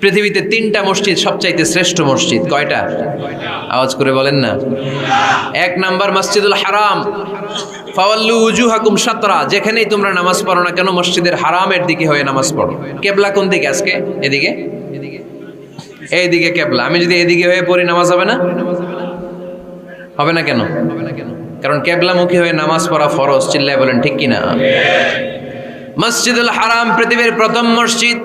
পৃথিবীতে তিনটা মসজিদ সবচাইতে শ্রেষ্ঠ মসজিদ, কয়টা? আওয়াজ করে বলেন না। এক নাম্বার মসজিদুল হারাম উজুহাকুম সাতরা, যেখানেই তোমরা নামাজ পড়ো না কেন, মসজিদের হারামের দিকে হয়ে নামাজ পড়ো। কেবলা কোন দিকে আজকে? এদিকে। এইদিকে কেবলা। আমি যদি এদিকে হয়ে পড়ি, নামাজ হবে না? হবে না কেন? কারণ কেবলামুখী হয়ে নামাজ পড়া ফরজ, চিল্লায় বলেন, ঠিক কিনা? মসজিদুল হারাম, পৃথিবীর প্রথম মসজিদ।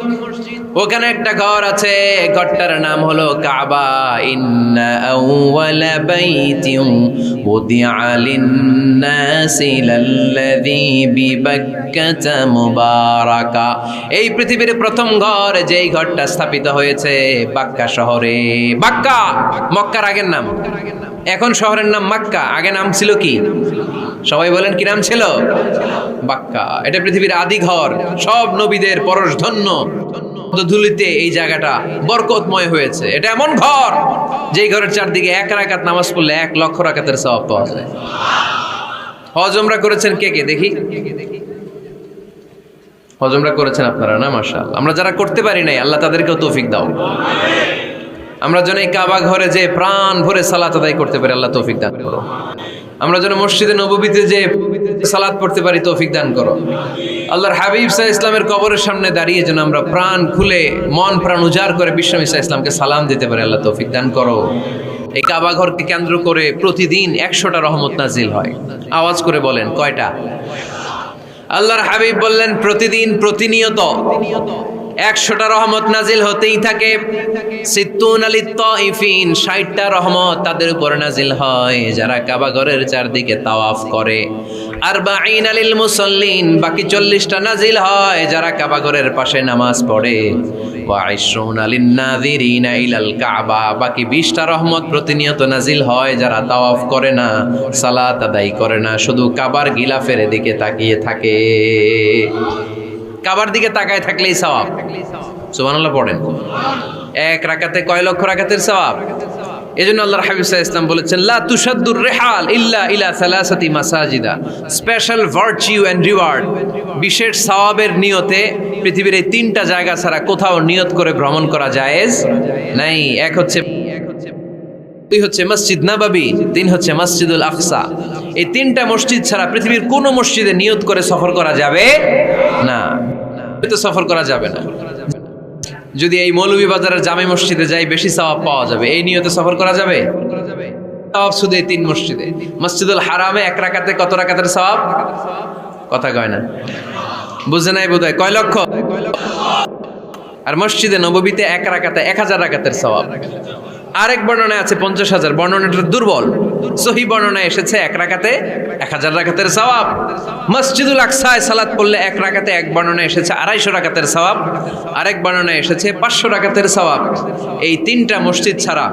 ওখানে একটা ঘর আছে, ঘরটার নাম হলো কাবা। ইন্না এই পৃথিবীর প্রথম ঘর, যেই ঘরটা স্থাপিত হয়েছে বাক্কা শহরে। বাক্কা! মক্কার আগের নাম। এখন শহরের নাম মাক্কা। আগে নাম ছিল কি? সবাই বলেন কি নাম ছিল? বাক্কা। এটা পৃথিবীর আদি ঘর সব নবীদের পরশধন্য। ধুলিতে এই জায়গাটা বরকতময় হয়েছে। এটা এমন ঘর, যেই ঘরের চারদিকে এক রাকাত নামাজ পড়লে এক লক্ষ রাকাতের সওয়াব পাওয়া যায়। হজমরা করেছেন কে কে? দেখি। হজমরা করেছেন আপনারা না? মাশাল আমরা যারা করতে পারি নাই, আল্লাহ তাদেরকেও তৌফিক দাও। আমরা যেন এই কাবা ঘরে যে প্রাণ ভরে সালাত আদায় করতে পারি, আল্লাহ তৌফিক দান করো। আমরা যেন মসজিদে নবীতে যে সালাত পড়তে পারি, তৌফিক দান করো। আল্লাহর হাবিব সাহ ইসলামের কবরের সামনে দাঁড়িয়ে যেন আমরা প্রাণ খুলে, মন প্রাণ উজাড় করে বিশ্বম ইসা ইসলামকে সালাম দিতে পারি, আল্লাহ তৌফিক দান করো। এই কাবাঘরকে কেন্দ্র করে প্রতিদিন একশোটা রহমত নাজিল হয়। আওয়াজ করে বলেন, কয়টা? আল্লাহর হাবিব বললেন, প্রতিদিন প্রতিনিয়ত একশোটা রহমত নাজিল হতেই থাকে। সিত্তুন আলী তইফিন ষাটটা রহমত তাদের উপর নাজিল হয়, যারা কাবাগরের চারদিকে তাওয়াফ করে। আর বাইন আলিল মুসল্লিন, বাকি চল্লিশটা নাজিল হয়, যারা কাবাগরের পাশে নামাজ পড়ে। বাকি বিশটা রহমত প্রতিনিয়ত নাজিল হয়, যারা তাওয়াফ করে না, সালাত আদায় করে না, শুধু কাবার গিলাফের দিকে তাকিয়ে থাকে। কাবার দিকে তাকায় থাকলেই সওয়াব। সুবহানাল্লাহ পড়েন। এক রাকাতে কয় লক্ষ রাকাতের সওয়াব? এজন্য আল্লাহর হাবিব সাল্লাল্লাহু ইসলাম বলেছেন, লা তুশাদ্দুর রিহাল ইল্লা ইলা সালাসাতি মাসাজিদা। স্পেশাল ভার্চিউ এন্ড রিওয়ার্ড বিশেষ সওয়াবের নিয়তে পৃথিবীর এই তিনটা জায়গা ছাড়া কোথাও নিয়ত করে ভ্রমণ করা জায়েজ নাই। এক হচ্ছে, দুই হচ্ছে মসজিদ নাবাবি, তিন হচ্ছে মসজিদুল আকসা। এই তিনটা মসজিদ ছাড়া পৃথিবীর কোনো মসজিদে নিয়ত করে সফর করা যাবে না। তো সফর করা যাবে না। যদি এই মৌলভী বাজারের জামে মসজিদে যাই, বেশি সওয়াব পাওয়া যাবে। এই নিয়তে সফর করা যাবে? সওয়াব শুধু তিন মসজিদে। মসজিদুল হারামে এক রাকাতে কত রাকাতের সওয়াব? কথা কয় না। বুঝে নাই বোধ কয় লক্ষ? আর মসজিদে নববীতে এক রাকাতে এক হাজার রাকাতের সওয়াব। আরেক বর্ণনা আছে পঞ্চাশ হাজার। বর্ণনাটা দুর্বল। সহি বর্ণনায় এসেছে, এক রাখাতে এক হাজার রাখাতের সওয়াব। মসজিদুল আকসায় সালাত পড়লে এক রাখাতে এক বর্ণনায় এসেছে, আড়াইশো রাখাতের সওয়াব। আরেক বর্ণনায় এসেছে, পাঁচশো রাখাতের সওয়াব। এই তিনটা মসজিদ ছাড়া